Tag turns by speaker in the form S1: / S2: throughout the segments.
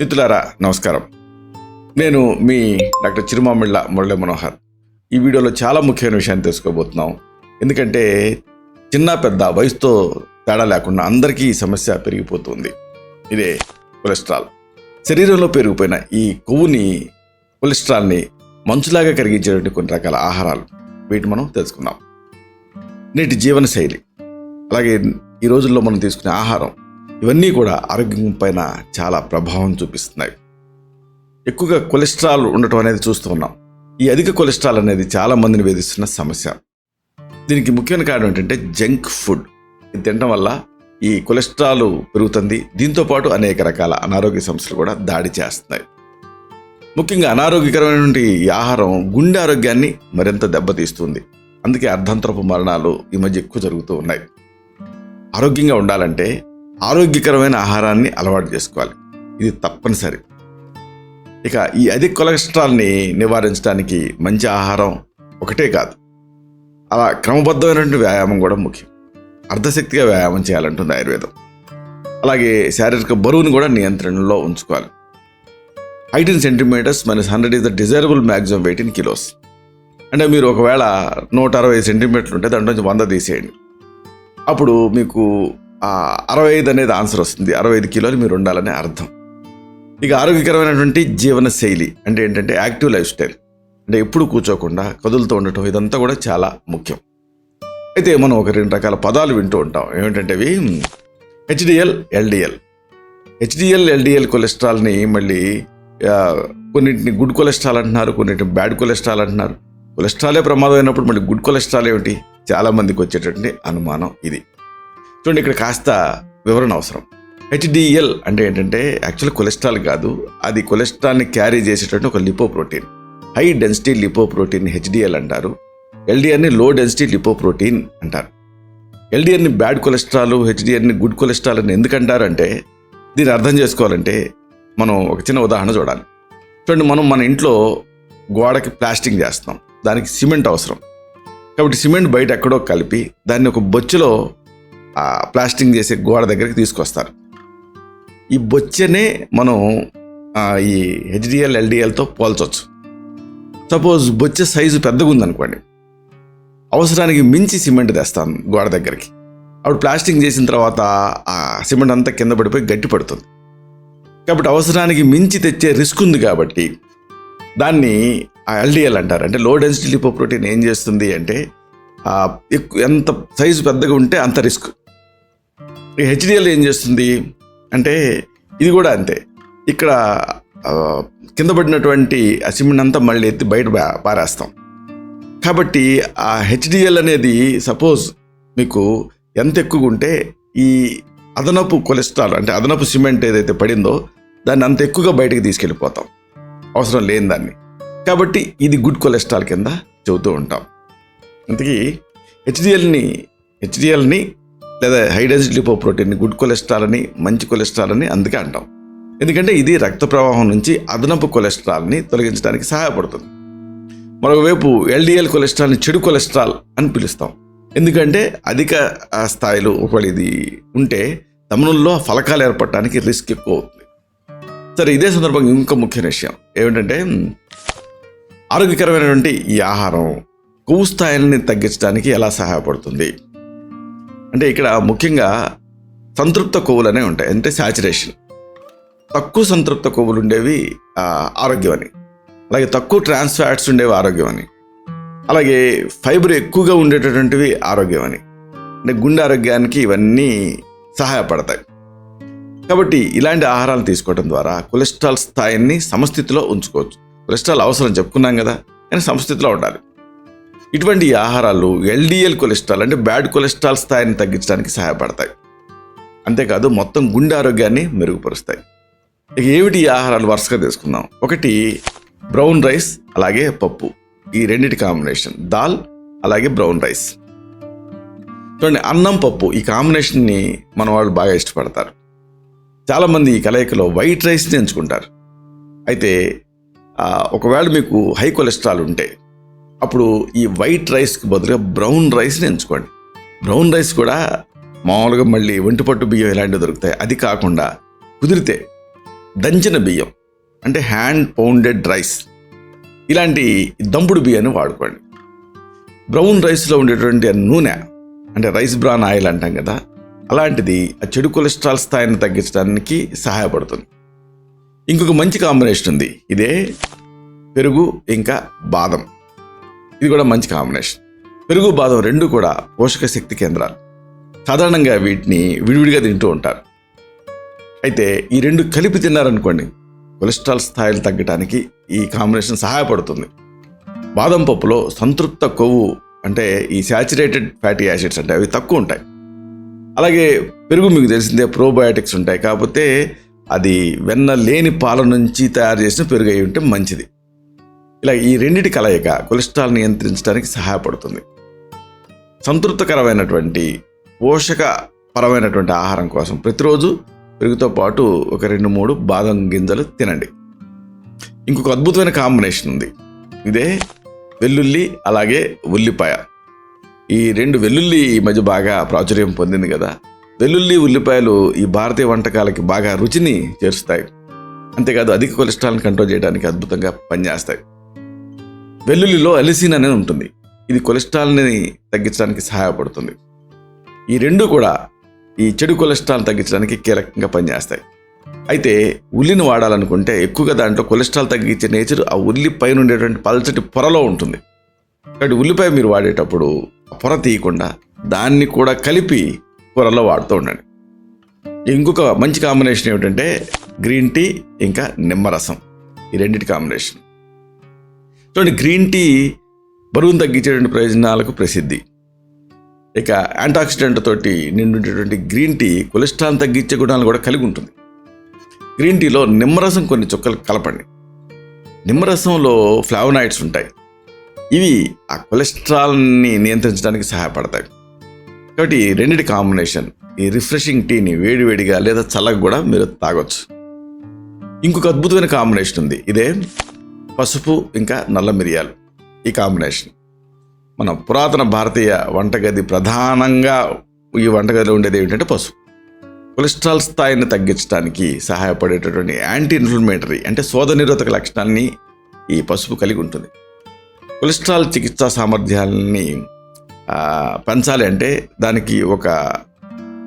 S1: మిత్రులారా నమస్కారం. నేను మీ డాక్టర్ చిరుమామిళ్ళ మురళీ మనోహర్. ఈ వీడియోలో చాలా ముఖ్యమైన విషయాన్ని తెలుసుకోబోతున్నాం. ఎందుకంటే చిన్న పెద్ద వయసుతో తేడా లేకుండా అందరికీ ఈ సమస్య పెరిగిపోతుంది. ఇదే కొలెస్ట్రాల్. శరీరంలో పెరిగిపోయిన ఈ కొవ్వుని కొలెస్ట్రాల్ని మంచులాగా కరిగించేటువంటి కొన్ని రకాల ఆహారాలు. వీటి మనం తెలుసుకుందాం. నేటి జీవన శైలి అలాగే ఈ రోజుల్లో మనం తీసుకునే ఆహారం. ఇవన్నీ కూడా ఆరోగ్యం పైన చాలా ప్రభావం చూపిస్తున్నాయి. ఎక్కువగా కొలెస్ట్రాల్ ఉండటం అనేది చూస్తూ ఉన్నాం. ఈ అధిక కొలెస్ట్రాల్ అనేది చాలా మందిని వేధిస్తున్న సమస్య. దీనికి ముఖ్యమైన కారణం ఏంటంటే జంక్ ఫుడ్. ఇది తినడం వల్ల ఈ కొలెస్ట్రాల్ పెరుగుతుంది. దీంతో పాటు అనేక రకాల అనారోగ్య సమస్యలు కూడా దాడి చేస్తున్నాయి. ముఖ్యంగా అనారోగ్యకరమైనటువంటి ఈ ఆహారం గుండె ఆరోగ్యాన్ని మరింత దెబ్బతీస్తుంది. అందుకే అర్ధంతరపు మరణాలు ఈ మధ్య ఎక్కువ జరుగుతూ ఉన్నాయి. ఆరోగ్యంగా ఉండాలంటే ఆరోగ్యకరమైన ఆహారాన్ని అలవాటు చేసుకోవాలి. ఇది తప్పనిసరి. ఇక ఈ అధిక కొలెస్ట్రాల్ని నివారించడానికి మంచి ఆహారం ఒకటే కాదు. అలా క్రమబద్ధమైనటువంటి వ్యాయామం కూడా ముఖ్యం. అర్ధశక్తిగా వ్యాయామం చేయాలంటుంది ఆయుర్వేదం. అలాగే శారీరక బరువును కూడా నియంత్రణలో ఉంచుకోవాలి. Eighteen centimetres minus hundred is the desirable maximum weight in kilos. అంటే మీరు ఒకవేళ నూట అరవై సెంటీమీటర్లు ఉంటే దాంట్లో నుంచి వంద తీసేయండి. అప్పుడు మీకు అరవై ఐదు అనేది ఆన్సర్ వస్తుంది. అరవై ఐదు కిలోలు మీరు ఉండాలనే అర్థం. ఇక ఆరోగ్యకరమైనటువంటి జీవన శైలి అంటే ఏంటంటే యాక్టివ్ లైఫ్ స్టైల్. అంటే ఎప్పుడు కూర్చోకుండా కదులుతూ ఉండటం ఇదంతా కూడా చాలా ముఖ్యం. అయితే మనం ఒక రెండు రకాల పదాలు వింటూ ఉంటాం. ఏమిటంటే అవి? HDL LDL. హెచ్డిఎల్ ఎల్డిఎల్ కొలెస్ట్రాల్ని మళ్ళీ కొన్నింటిని గుడ్ కొలెస్ట్రాల్ అంటున్నారు కొన్నింటిని బ్యాడ్ కొలెస్ట్రాల్ అంటున్నారు. కొలెస్ట్రాలే ప్రమాదం అయినప్పుడు మళ్ళీ గుడ్ కొలెస్ట్రాల్ ఏమిటి? చాలామందికి వచ్చేటటువంటి అనుమానం ఇది. చూడండి ఇక్కడ కాస్త వివరణ అవసరం. హెచ్డిఎల్ అంటే ఏంటంటే యాక్చువల్ కొలెస్ట్రాల్ కాదు. అది కొలెస్ట్రాల్ని క్యారీ చేసేటటువంటి ఒక lipoprotein high density lipoprotein HDL అంటారు. ఎల్డిఆర్ని లో డెన్సిటీ లిపోప్రోటీన్ అంటారు. ఎల్డిఆర్ని బ్యాడ్ కొలెస్ట్రాల్ హెచ్డిఆర్ని గుడ్ కొలెస్ట్రాల్ అని ఎందుకంటారంటే దీన్ని అర్థం చేసుకోవాలంటే మనం ఒక చిన్న ఉదాహరణ చూడాలి. చూడండి మనం మన ఇంట్లో గోడకి ప్లాస్టింగ్ చేస్తాం. దానికి సిమెంట్ అవసరం. కాబట్టి సిమెంట్ బయట ఎక్కడో కలిపి దాన్ని ఒక బొచ్చులో ప్లాస్టింగ్ చేసే గోడ దగ్గరికి తీసుకొస్తారు. ఈ బొచ్చెనే మనం ఈ హెచ్డిఎల్ ఎల్డిఎల్తో పోల్చవచ్చు సపోజ్ బొచ్చె సైజు పెద్దగా ఉందనుకోండి అవసరానికి మించి సిమెంట్ తెస్తాను గోడ దగ్గరికి. అప్పుడు ప్లాస్టింగ్ చేసిన తర్వాత ఆ సిమెంట్ అంతా కింద పడిపోయి గట్టి పడుతుంది. కాబట్టి అవసరానికి మించి తెచ్చే రిస్క్ ఉంది కాబట్టి దాన్ని ఆ ఎల్డిఎల్ అంటారు. అంటే లో డెన్సిటీ లిపోప్రోటీన్ ఏం చేస్తుంది అంటే ఎక్కువ ఎంత సైజు పెద్దగా ఉంటే అంత రిస్క్. హెచ్డిఎల్ ఏం చేస్తుంది అంటే ఇది కూడా అంతే. ఇక్కడ కింద పడినటువంటి ఆ సిమెంట్ అంతా మళ్ళీ ఎత్తి బయట పారేస్తాం. కాబట్టి ఆ హెచ్డిఎల్ అనేది సపోజ్ మీకు ఎంత ఎక్కువగా ఉంటే ఈ అదనపు కొలెస్ట్రాల్ అంటే అదనపు సిమెంట్ ఏదైతే పడిందో దాన్ని అంత ఎక్కువగా బయటకు తీసుకెళ్ళిపోతాం. అవసరం లేని దాన్ని. కాబట్టి ఇది గుడ్ కొలెస్ట్రాల్ కింద చెబుతూ ఉంటాం. అందుకే హెచ్డిఎల్ని హెచ్డిఎల్ని లేదా హై లిపోప్రోటీన్ గుడ్ కొలెస్ట్రాల్ అని మంచి కొలెస్ట్రాల్ అని అందుకే అంటాం. ఎందుకంటే ఇది రక్త ప్రవాహం నుంచి అదనపు కొలెస్ట్రాల్ని తొలగించడానికి సహాయపడుతుంది. మరొకవైపు ఎల్డిఎల్ కొలెస్ట్రాల్ని చెడు కొలెస్ట్రాల్ అని పిలుస్తాం. ఎందుకంటే అధిక స్థాయిలో ఒకవేళ ఇది ఉంటే తమనుల్లో ఫలకాలు ఏర్పడటానికి రిస్క్ ఎక్కువ అవుతుంది. సరే ఇదే సందర్భంగా ఇంకొక ముఖ్యమైన విషయం. ఏమిటంటే ఆరోగ్యకరమైనటువంటి ఈ ఆహారం కొవ్వు స్థాయిని తగ్గించడానికి ఎలా సహాయపడుతుంది? అంటే ఇక్కడ ముఖ్యంగా సంతృప్త కొవ్వులనే ఉంటాయి. అంటే శాచురేషన్ తక్కువ సంతృప్త కొవ్వులు ఉండేవి ఆరోగ్యం అని. అలాగే తక్కువ ట్రాన్స్ ఫ్యాట్స్ ఉండేవి ఆరోగ్యం అని. అలాగే ఫైబర్ ఎక్కువగా ఉండేటటువంటివి ఆరోగ్యం అని. అంటే గుండె ఆరోగ్యానికి ఇవన్నీ సహాయపడతాయి. కాబట్టి ఇలాంటి ఆహారాలు తీసుకోవడం ద్వారా కొలెస్ట్రాల్ స్థాయిని సమస్థితిలో ఉంచుకోవచ్చు. కొలెస్ట్రాల్ అవసరం చెప్పుకున్నాం కదా కానీ సమస్థితిలో ఉండాలి. ఇటువంటి ఆహారాలు ఎల్డిఎల్ కొలెస్ట్రాల్ అంటే బ్యాడ్ కొలెస్ట్రాల్ స్థాయిని తగ్గించడానికి సహాయపడతాయి. అంతేకాదు మొత్తం గుండె ఆరోగ్యాన్ని మెరుగుపరుస్తాయి. ఇక ఏమిటి ఈ ఆహారాలు వరుసగా తీసుకుందాం. ఒకటి బ్రౌన్ రైస్ అలాగే పప్పు. ఈ రెండిటి కాంబినేషన్. దాల్ అలాగే బ్రౌన్ రైస్. చూడండి అన్నం పప్పు ఈ కాంబినేషన్ని మన వాళ్ళు బాగా ఇష్టపడతారు. చాలామంది ఈ కలయికలో వైట్ రైస్ని ఎంచుకుంటారు. అయితే ఒకవేళ మీకు హై కొలెస్ట్రాల్ ఉంటే అప్పుడు ఈ వైట్ రైస్కి బదులుగా బ్రౌన్ రైస్ని ఎంచుకోండి. బ్రౌన్ రైస్ కూడా మామూలుగా మళ్ళీ ఒంటిపట్టు బియ్యం ఇలాంటివి దొరుకుతాయి. అది కాకుండా కుదిరితే దంచిన బియ్యం అంటే హ్యాండ్ పౌండెడ్ రైస్ ఇలాంటి దంపుడు బియ్యాన్ని వాడుకోండి. బ్రౌన్ రైస్లో ఉండేటువంటి నూనె అంటే రైస్ బ్రాన్ ఆయిల్ అంటాం కదా అలాంటిది ఆ చెడు కొలెస్ట్రాల్ స్థాయిని తగ్గించడానికి సహాయపడుతుంది. ఇంకొక మంచి కాంబినేషన్ ఉంది. ఇదే పెరుగు ఇంకా బాదం. ఇది కూడా మంచి కాంబినేషన్ పెరుగు బాదం రెండు కూడా పోషక శక్తి కేంద్రాలు. సాధారణంగా వీటిని విడివిడిగా తింటూ ఉంటారు. అయితే ఈ రెండు కలిపి తిన్నారనుకోండి కొలెస్ట్రాల్ స్థాయిలు తగ్గడానికి ఈ కాంబినేషన్ సహాయపడుతుంది. బాదం పప్పులో సంతృప్త కొవ్వు అంటే ఈ శాచురేటెడ్ ఫ్యాటీ యాసిడ్స్ అంటే అవి తక్కువ ఉంటాయి. అలాగే పెరుగు మీకు తెలిసిందే ప్రోబయాటిక్స్ ఉంటాయి. కాకపోతే అది వెన్న లేని పాల నుంచి తయారు చేసిన పెరుగు అయి ఉంటే మంచిది. ఇలా ఈ రెండిటి కలయిక కొలెస్ట్రాల్ నియంత్రించడానికి సహాయపడుతుంది. సంతృప్తకరమైనటువంటి పోషక పరమైనటువంటి ఆహారం కోసం ప్రతిరోజు పెరుగుతో పాటు ఒక రెండు మూడు బాదం గింజలు తినండి. ఇంకొక అద్భుతమైన కాంబినేషన్ ఉంది. ఇదే వెల్లుల్లి అలాగే ఉల్లిపాయ. ఈ రెండు వెల్లుల్లి ఈ మధ్య బాగా ప్రాచుర్యం పొందింది కదా. వెల్లుల్లి ఉల్లిపాయలు ఈ భారతీయ వంటకాలకి బాగా రుచిని చేరుస్తాయి. అంతేకాదు అధిక కొలెస్ట్రాల్ని కంట్రోల్ చేయడానికి అద్భుతంగా పనిచేస్తాయి. వెల్లుల్లిలో అలిసిన్ అనేది ఉంటుంది. ఇది కొలెస్ట్రాల్ని తగ్గించడానికి సహాయపడుతుంది. ఈ రెండు కూడా ఈ చెడు కొలెస్ట్రాల్ తగ్గించడానికి కీలకంగా పనిచేస్తాయి. అయితే ఉల్లిని వాడాలనుకుంటే ఎక్కువగా దాంట్లో కొలెస్ట్రాల్ తగ్గించే నేచర్ ఆ ఉల్లి పైన ఉండేటువంటి పల్చటి పొరలో ఉంటుంది. కాబట్టి ఉల్లిపాయ మీరు వాడేటప్పుడు ఆ పొర తీయకుండా దాన్ని కూడా కలిపి కూరలో వాడుతూ ఉండండి. ఇంకొక మంచి కాంబినేషన్ ఏమిటంటే గ్రీన్ టీ ఇంకా నిమ్మరసం ఈ రెండింటి కాంబినేషన్ చూడండి గ్రీన్ టీ బరువును తగ్గించేటువంటి ప్రయోజనాలకు ప్రసిద్ధి. ఇక యాంటాక్సిడెంట్ తోటి నిండుండేటువంటి గ్రీన్ టీ కొలెస్ట్రాల్ తగ్గించే గుణాలు కూడా కలిగి ఉంటుంది. గ్రీన్ టీలో నిమ్మరసం కొన్ని చుక్కలు కలపండి. నిమ్మరసంలో ఫ్లావనాయిడ్స్ ఉంటాయి. ఇవి ఆ కొలెస్ట్రాల్ని నియంత్రించడానికి సహాయపడతాయి. కాబట్టి రెండింటి రెండిటి కాంబినేషన్ ఈ రిఫ్రెషింగ్ టీని వేడివేడిగా లేదా చల్లగా కూడా మీరు తాగొచ్చు. ఇంకొక అద్భుతమైన కాంబినేషన్ ఉంది. ఇదే పసుపు ఇంకా నల్ల మిరియాలు. ఈ కాంబినేషన్. మన పురాతన భారతీయ వంటగది ప్రధానంగా ఈ వంటగదిలో ఉండేది ఏమిటంటే పసుపు. కొలెస్ట్రాల్ స్థాయిని తగ్గించడానికి సహాయపడేటటువంటి యాంటీ ఇన్ఫ్లమేటరీ అంటే శోధ నిరోధక లక్షణాన్ని ఈ పసుపు కలిగి ఉంటుంది. కొలెస్ట్రాల్ చికిత్సా సామర్థ్యాలని పెంచాలి అంటే దానికి ఒక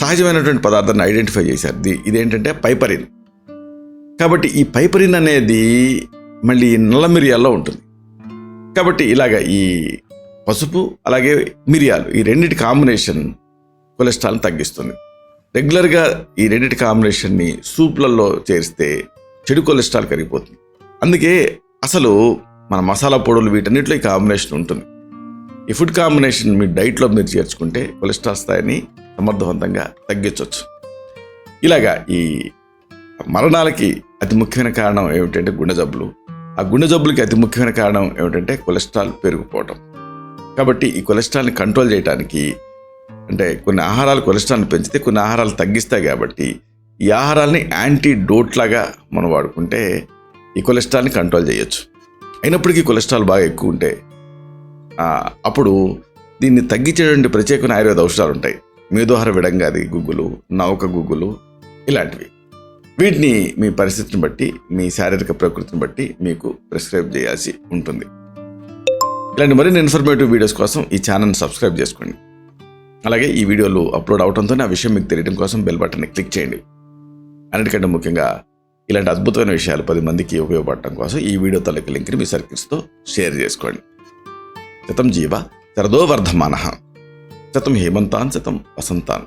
S1: సహజమైనటువంటి పదార్థాన్ని ఐడెంటిఫై చేశారు. ఇదేంటంటే పైపరిన్. కాబట్టి ఈ పైపరిన్ అనేది మళ్ళీ నల్ల మిరియాల్లో ఉంటుంది. కాబట్టి ఇలాగ ఈ పసుపు అలాగే మిరియాలు ఈ రెండిటి కాంబినేషన్ కొలెస్ట్రాల్ని తగ్గిస్తుంది. రెగ్యులర్గా ఈ రెండిటి కాంబినేషన్ని సూప్లలో చేరిస్తే చెడు కొలెస్ట్రాల్ కరిగిపోతుంది. అందుకే అసలు మన మసాలా పొడులు వీటన్నిటిలో ఈ కాంబినేషన్ ఉంటుంది. ఈ ఫుడ్ కాంబినేషన్ మీ డైట్లో మీరు చేర్చుకుంటే కొలెస్ట్రాల్ స్థాయిని సమర్థవంతంగా తగ్గించవచ్చు ఇలాగా ఈ మరణాలకి అతి ముఖ్యమైన కారణం ఏమిటంటే గుండె జబ్బులు. ఆ గుండె జబ్బులకి అతి ముఖ్యమైన కారణం ఏమిటంటే కొలెస్ట్రాల్ పెరిగిపోవటం. కాబట్టి ఈ కొలెస్ట్రాల్ని కంట్రోల్ చేయడానికి అంటే కొన్ని ఆహారాలు కొలెస్ట్రాల్ని పెంచితే కొన్ని ఆహారాలు తగ్గిస్తాయి కాబట్టి ఈ ఆహారాల్ని యాంటీ డోట్ లాగా మనం వాడుకుంటే ఈ కొలెస్ట్రాల్ని కంట్రోల్ చేయొచ్చు. అయినప్పటికీ కొలెస్ట్రాల్ బాగా ఎక్కువ ఉంటే అప్పుడు దీన్ని తగ్గించేటువంటి ప్రత్యేకమైన ఆయుర్వేద ఔషధాలు ఉంటాయి. మేధోహార విడంగాది గుగ్గులు నౌక గుగ్గులు ఇలాంటివి. వీటిని మీ పరిస్థితిని బట్టి మీ శారీరక ప్రకృతిని బట్టి మీకు ప్రిస్క్రైబ్ చేయాల్సి ఉంటుంది. ఇలాంటి మరిన్ని ఇన్ఫర్మేటివ్ వీడియోస్ కోసం ఈ ఛానల్ని సబ్స్క్రైబ్ చేసుకోండి. అలాగే ఈ వీడియోలు అప్లోడ్ అవడంతో ఆ విషయం మీకు తెలియడం కోసం బెల్ బటన్ని క్లిక్ చేయండి. అన్నిటికంటే ముఖ్యంగా ఇలాంటి అద్భుతమైన విషయాలు పది మందికి ఉపయోగపడటం కోసం ఈ వీడియో తాలూకు లింక్ని మీ సర్కిల్స్తో షేర్ చేసుకోండి. శతం జీవ శరదో వర్ధమాన. శతం హేమంతాన్ శతం వసంతాన్.